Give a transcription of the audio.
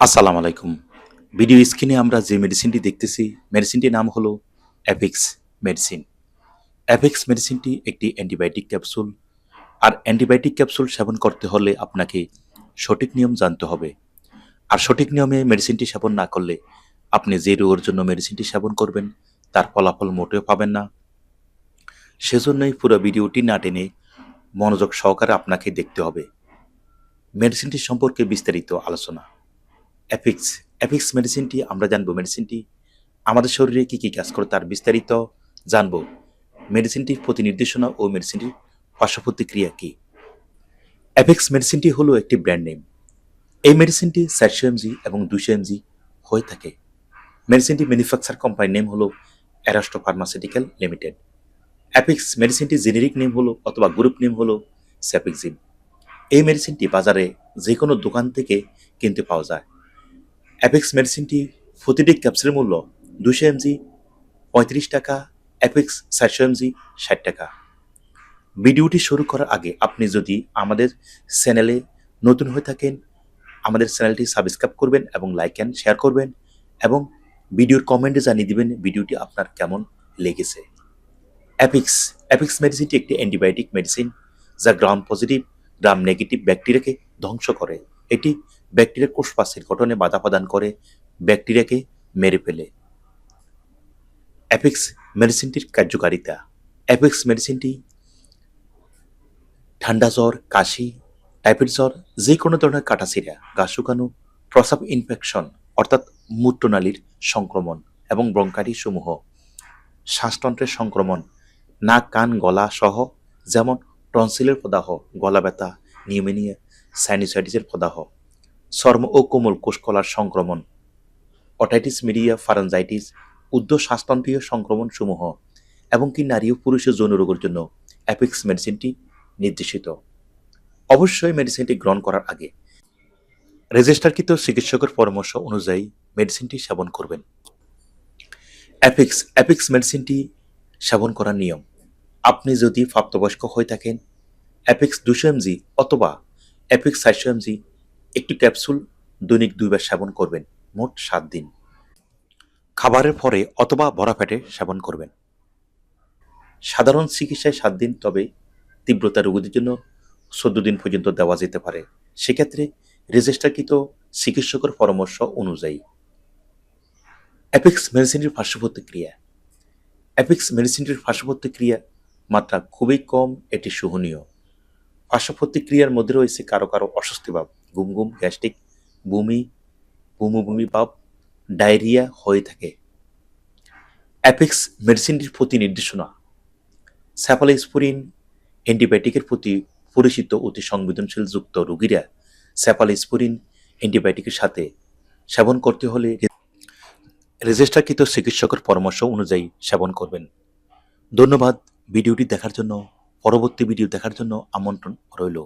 আসসালামু আলাইকুম। ভিডিও স্ক্রিনে আমরা যে মেডিসিনটি দেখতেছি মেডিসিনটির নাম হলো অ্যাপেক্স মেডিসিন অ্যাপেক্স মেডিসিনটি একটি অ্যান্টিবায়োটিক ক্যাপসুল আর অ্যান্টিবায়োটিক ক্যাপসুল সেবন করতে হলে আপনাকে সঠিক নিয়ম জানতে হবে। আর সঠিক নিয়মে মেডিসিনটি সেবন না করলে আপনি যে রোগের জন্য মেডিসিনটি সেবন করবেন, তার ফলাফল মোটেও পাবেন না। সেজন্যই পুরো ভিডিওটি না টেনে মনোযোগ সহকারে আপনাকে দেখতে হবে। মেডিসিনটি সম্পর্কে বিস্তারিত আলোচনা। অ্যাপিক্স অ্যাপিক্স মেডিসিনটি আমরা জানব মেডিসিনটি আমাদের শরীরে কী কী কাজ করে তার বিস্তারিত জানব। মেডিসিনটির প্রতি নির্দেশনা ও মেডিসিনটির পার্শ্ব প্রতিক্রিয়া কী? অ্যাপিক্স মেডিসিনটি হলো একটি ব্র্যান্ড নেম এই মেডিসিনটি চারশো এমজি এবং দুশো এমজি হয়ে থাকে। মেডিসিনটি ম্যানুফ্যাকচার কোম্পানির নেম হলো অ্যারাস্টো ফার্মাসিউটিক্যাল লিমিটেড অ্যাপিক্স মেডিসিনটি জেনেরিক নেম হলো অথবা গ্রুপ নেম হলো স্যাপিক্সিম এই মেডিসিনটি বাজারে যে কোনো দোকান থেকে কিনতে পাওয়া যায়। অ্যাপেক্স মেডিসিনটি প্রতিটি ক্যাপসুলের মূল্য দুশো এমজি পঁয়ত্রিশ টাকা। অ্যাপেক্স চারশো এমজি ষাট টাকা। ভিডিওটি শুরু করার আগে আপনি যদি আমাদের চ্যানেলে নতুন হয়ে থাকেন, আমাদের চ্যানেলটি সাবস্ক্রাইব করবেন এবং লাইক অ্যান্ড শেয়ার করবেন এবং ভিডিওর কমেন্টে জানিয়ে দিবেন ভিডিওটি আপনার কেমন লেগেছে। অ্যাপিক্স অ্যাপিক্স মেডিসিনটি একটি অ্যান্টিবায়োটিক মেডিসিন যা গ্রাম পজিটিভ গ্রাম নেগেটিভ ব্যাকটেরিয়াকে ধ্বংস করে। এটি ব্যাকটেরিয়ার কোষপাশের গঠনে বাধা প্রদান করে ব্যাকটেরিয়াকে মেরে ফেলে। অ্যাপিক্স মেডিসিনটির কার্যকারিতা। অ্যাপিক্স মেডিসিনটি ঠান্ডা জ্বর, কাশি, টাইফয়েড জ্বর যে কোনো ধরনের কাটাছিরা গা শুকানো প্রসাব ইনফেকশন, অর্থাৎ মূত্রনালীর সংক্রমণ এবং ব্রঙ্কাইটিস সমূহ শ্বাসতন্ত্রের সংক্রমণ, নাক, কান, গলা সহ যেমন টনসিলের প্রদাহ, গলা ব্যথা, নিউমেনিয়া, সাইনোসাইটিসের প্রদাহ। চর্ম ও কোমল কোষকলার সংক্রমণ, অটাইটিস মিডিয়া ফারেনজাইটিস উদ্ধ শ্বাসতন্ত্রীয় সংক্রমণ সমূহ এবং কি নারী ও পুরুষের যৌন রোগের জন্য অ্যাপিক্স মেডিসিনটি নির্দেশিত। অবশ্যই মেডিসিনটি গ্রহণ করার আগে রেজিস্টারকৃত চিকিৎসকের পরামর্শ অনুযায়ী মেডিসিনটি সেবন করবেন। অ্যাপিক্স অ্যাপিক্স মেডিসিনটি সেবন করার নিয়ম। আপনি যদি প্রাপ্তবয়স্ক হয়ে থাকেন, অ্যাপিক্স দুশো এমজি অথবা অ্যাপিক্স চারশো এমজি একটি ক্যাপসুল দৈনিক দুইবার সেবন করবেন, মোট সাত দিন। খাবারের পরে অথবা ভরা পেটে সেবন করবেন। সাধারণ চিকিৎসায় সাত দিন, তবে তীব্রতা রোগীদের জন্য চোদ্দ দিন পর্যন্ত দেওয়া যেতে পারে। সেক্ষেত্রে রেজিস্টারকৃত চিকিৎসকের পরামর্শ অনুযায়ী। অ্যাপিক্স মেডিসিনের পার্শ্ব অ্যাপিক্স মেডিসিনটির পার্শ্ব মাত্রা খুবই কম, এটি সহনীয়। পার্শ্ব প্রতিক্রিয়ার মধ্যে রয়েছে কারও কারও অস্বস্তি ভাব। ঘুম ঘুম গ্যাস্ট্রিক, বমি বমি বমি ভাব ডায়রিয়া হয়ে থাকে। অ্যাপিক্স মেডিসিনটির প্রতি নির্দেশনা। স্যাপালাইসপুরিন অ্যান্টিবায়োটিকের প্রতি পরিচিত অতি সংবেদনশীল যুক্ত রোগীরা স্যাপালাইসপুরিন অ্যান্টিবায়োটিকের সাথে সেবন করতে হলে রেজিস্টারকৃত চিকিৎসকের পরামর্শ অনুযায়ী সেবন করবেন। ধন্যবাদ। ভিডিওটি দেখার জন্য, পরবর্তী ভিডিও দেখার জন্য আমন্ত্রণ রইল।